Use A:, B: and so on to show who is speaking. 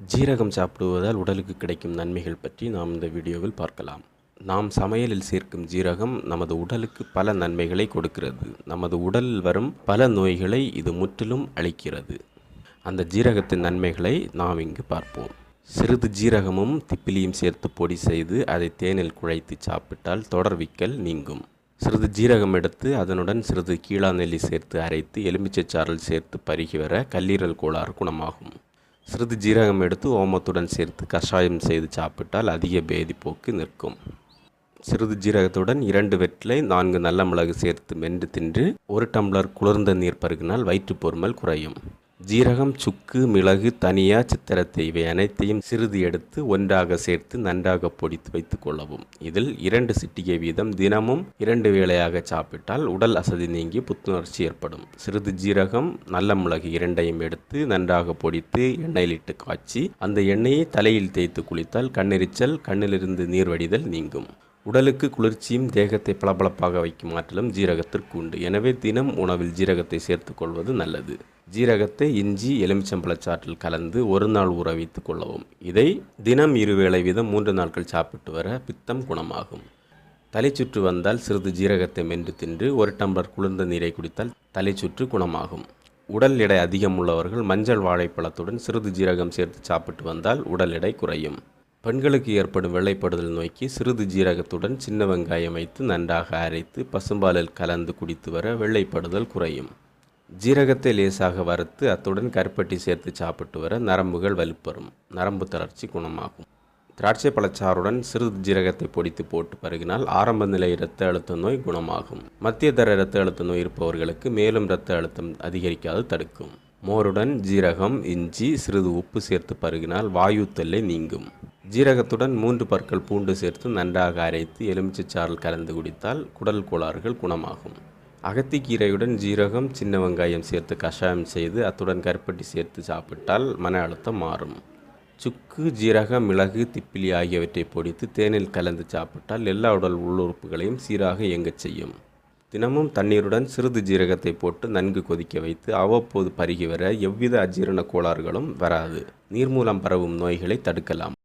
A: ஜீரகம் சாப்பிடுவதால் உடலுக்கு கிடைக்கும் நன்மைகள் பற்றி நாம் இந்த வீடியோவில் பார்க்கலாம். நாம் சமையலில் சேர்க்கும் ஜீரகம் நமது உடலுக்கு பல நன்மைகளை கொடுக்கிறது. நமது உடலில் வரும் பல நோய்களை இது முற்றிலும் அழிக்கிறது. அந்த ஜீரகத்தின் நன்மைகளை நாம் இங்கு பார்ப்போம். சிறிது ஜீரகமும் திப்பிலியும் சேர்த்து பொடி செய்து அதை தேனில் குழைத்து சாப்பிட்டால் தொடர்விக்கல் நீங்கும். சிறிது ஜீரகம் எடுத்து அதனுடன் சிறிது கீழா நெல்லி சேர்த்து அரைத்து எலுமிச்சை சாறல் சேர்த்து பருகி வர கல்லீரல் கோளாறு குணமாகும். சிறிது ஜீரகம் எடுத்து ஓமத்துடன் சேர்த்து கஷாயம் செய்து சாப்பிட்டால் அதிக பேதி போக்கு நிற்கும். சிறிது ஜீரகத்துடன் இரண்டு வெற்றிலை நான்கு நல்ல மிளகு சேர்த்து மென்று தின்று ஒரு டம்ளர் குளிர்ந்த நீர் பருகினால் வயிற்றுப்பொருமல் குறையும். ஜீரகம் சுக்கு மிளகு தனியா சித்திரத்தை இவை அனைத்தையும் சிறிது எடுத்து ஒன்றாக சேர்த்து நன்றாக பொடித்து வைத்துக் கொள்ளவும். இதில் இரண்டு சிட்டிகை வீதம் தினமும் இரண்டு வேளையாக சாப்பிட்டால் உடல் அசதி நீங்கி புத்துணர்ச்சி ஏற்படும். சிறிது ஜீரகம் நல்ல மிளகு இரண்டையும் எடுத்து நன்றாக பொடித்து எண்ணெயில் இட்டு காய்ச்சி அந்த எண்ணெயை தலையில் தேய்த்து குளித்தால் கண்ணெரிச்சல் கண்ணிலிருந்து நீர் வடிதல் நீங்கும். உடலுக்கு குளிர்ச்சியும் தேகத்தை பளபளப்பாக வைக்கும் ஆற்றலும் ஜீரகத்திற்கு உண்டு. எனவே தினம் உணவில் ஜீரகத்தை சேர்த்து கொள்வது நல்லது. ஜீரகத்தை இஞ்சி எலுமிச்சம்பழச்சாற்றில் கலந்து ஒரு நாள் ஊற வைத்துக் கொள்ளவும். இதை தினம் இருவேளை வீதம் மூன்று நாட்கள் சாப்பிட்டு வர பித்தம் குணமாகும். தலை சுற்று வந்தால் சிறிது ஜீரகத்தை மென்று தின்று ஒரு டம்ளர் குளிர்ந்த நீரை குடித்தால் தலை சுற்று குணமாகும். உடல் எடை அதிகம் உள்ளவர்கள் மஞ்சள் வாழைப்பழத்துடன் சிறிது ஜீரகம் சேர்த்து சாப்பிட்டு வந்தால் உடல் எடை குறையும். பெண்களுக்கு ஏற்படும் வெள்ளைப்படுதல் நோய்க்கு சிறிது ஜீரகத்துடன் சின்ன வெங்காயம் வைத்து நன்றாக அரைத்து பசும்பாலில் கலந்து குடித்து வர வெள்ளைப்படுதல் குறையும். ஜீரகத்தை லேசாக வறுத்து அத்துடன் கருப்பட்டி சேர்த்து சாப்பிட்டு வர நரம்புகள் வலுப்பெறும். நரம்பு தளர்ச்சி குணமாகும். திராட்சை பழச்சாறுடன் சிறிது ஜீரகத்தை பொடித்து போட்டு பருகினால் ஆரம்ப நிலை இரத்த அழுத்த நோய் குணமாகும். மத்திய தர இரத்த அழுத்த நோய் இருப்பவர்களுக்கு மேலும் இரத்த அழுத்தம் அதிகரிக்காது தடுக்கும். மோருடன் ஜீரகம் இஞ்சி சிறிது உப்பு சேர்த்து பருகினால் வாயு தொல்லை நீங்கும். ஜீரகத்துடன் மூன்று பற்கள் பூண்டு சேர்த்து நன்றாக அரைத்து எலுமிச்சைச்சாறில் கலந்து குடித்தால் குடல் கோளாறுகள் குணமாகும். அகத்திக்கீரையுடன் ஜீரகம் சின்ன வெங்காயம் சேர்த்து கஷாயம் செய்து அத்துடன் கருப்பட்டி சேர்த்து சாப்பிட்டால் மன அழுத்தம் மாறும். சுக்கு ஜீரகம் மிளகு திப்பிலி ஆகியவற்றை பொடித்து தேனில் கலந்து சாப்பிட்டால் எல்லா உடல் உள்ளுறுப்புகளையும் சீராக இயங்கச் செய்யும். தினமும் தண்ணீருடன் சிறிது ஜீரகத்தை போட்டு நன்கு கொதிக்க வைத்து அவ்வப்போது பருகி வர எவ்வித அஜீரண கோளாறுகளும் வராது. நீர் மூலம் பரவும் நோய்களை தடுக்கலாம்.